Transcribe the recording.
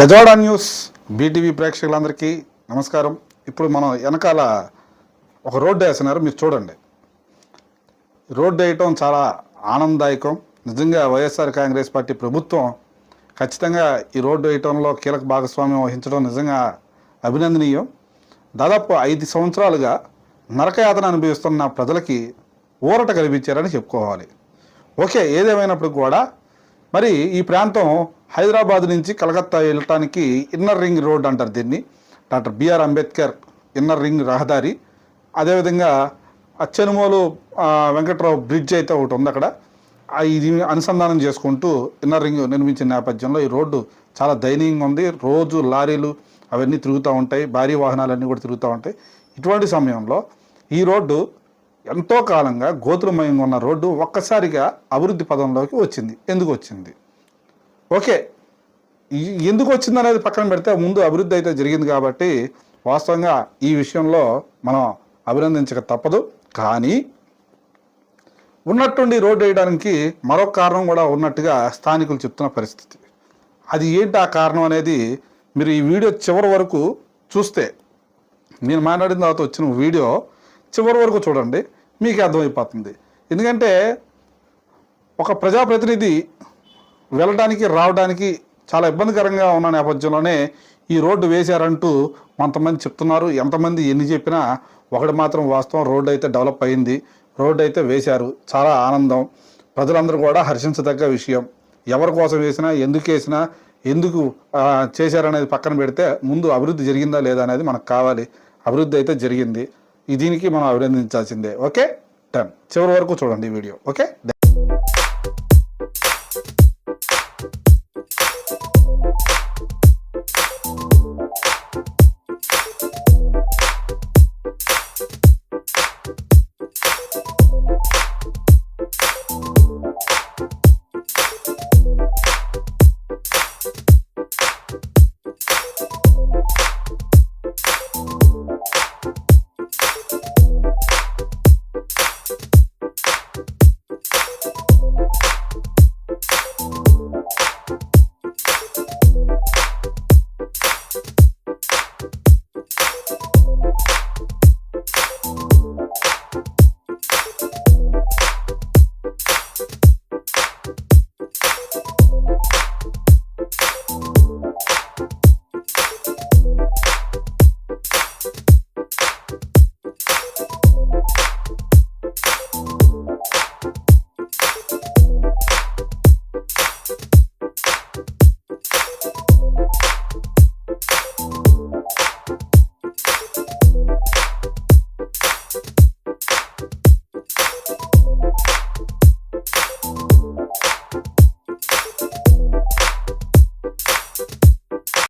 Bezawada news BTV ప్రేక్షకులందరికీ నమస్కారం. ఇప్పుడు మనం వెనకాల ఒక రోడ్డు వేస్తున్నారు మీరు చూడండి. రోడ్డు వేయటం చాలా ఆనందదాయకం. నిజంగా వైఎస్ఆర్ కాంగ్రెస్ పార్టీ ప్రభుత్వం ఖచ్చితంగా ఈ రోడ్డు వేయటంలో కీలక భాగస్వామ్యం వహించడం నిజంగా అభినందనీయం. దాదాపు ఐదు సంవత్సరాలుగా నరకయాతన అనుభవిస్తున్న ప్రజలకి ఊరట కల్పించారని చెప్పుకోవాలి. ఓకే ఏదేమైనప్పుడు కూడా మరి ఈ ప్రాంతం హైదరాబాద్ నుంచి కలకత్తా వెళ్ళటానికి ఇన్నర్ రింగ్ రోడ్ అంటారు దీన్ని. Doctor BR Ambedkar inner ring రహదారి. అదేవిధంగా అచ్చెనుమోలు వెంకట్రావు బ్రిడ్జ్ అయితే ఒకటి ఉంది అక్కడ. ఇది అనుసంధానం చేసుకుంటూ ఇన్నర్ రింగ్ నిర్మించిన నేపథ్యంలో ఈ రోడ్డు చాలా దయనీయంగా ఉంది. రోజు లారీలు అవన్నీ తిరుగుతూ ఉంటాయి. భారీ వాహనాలన్నీ కూడా తిరుగుతూ ఉంటాయి. ఇటువంటి సమయంలో ఈ రోడ్డు ఎంతో కాలంగా గోతులమయంగా ఉన్న రోడ్డు ఒక్కసారిగా అభివృద్ధి పదంలోకి వచ్చింది. ఎందుకు వచ్చింది? ఓకే. ఎందుకు వచ్చింది అనేది పక్కన పెడితే ముందు అభివృద్ధి అయితే జరిగింది కాబట్టి వాస్తవంగా ఈ విషయంలో మనం అభినందించక తప్పదు. కానీ ఉన్నట్టుండి రోడ్డు వేయడానికి మరొక కారణం కూడా ఉన్నట్టుగా స్థానికులు చెప్తున్న పరిస్థితి. అది ఏంటి ఆ కారణం అనేది మీరు ఈ వీడియో చివరి వరకు చూస్తే నేను మాట్లాడిన తర్వాత వచ్చిన వీడియో చివరి వరకు చూడండి మీకు అర్థమైపోతుంది. ఎందుకంటే ఒక ప్రజాప్రతినిధి వెళ్ళడానికి రావడానికి చాలా ఇబ్బందికరంగా ఉన్న నేపథ్యంలోనే ఈ రోడ్డు వేశారంటూ కొంతమంది చెప్తున్నారు. ఎంతమంది ఎన్ని చెప్పినా ఒకటి మాత్రం వాస్తవం రోడ్డు అయితే డెవలప్ అయింది రోడ్డు అయితే వేశారు. చాలా ఆనందం. ప్రజలందరూ కూడా హర్షించదగ్గ విషయం. ఎవరి కోసం వేసినా ఎందుకు వేసినా ఎందుకు చేశారనేది పక్కన పెడితే ముందు అభివృద్ధి జరిగిందా లేదా అనేది మనకు కావాలి. అభివృద్ధి అయితే జరిగింది. దీనికి మనం అభినందించాల్సిందే. ఓకే? డన్. చివరి వరకు చూడండి ఈ వీడియో. ఓకే?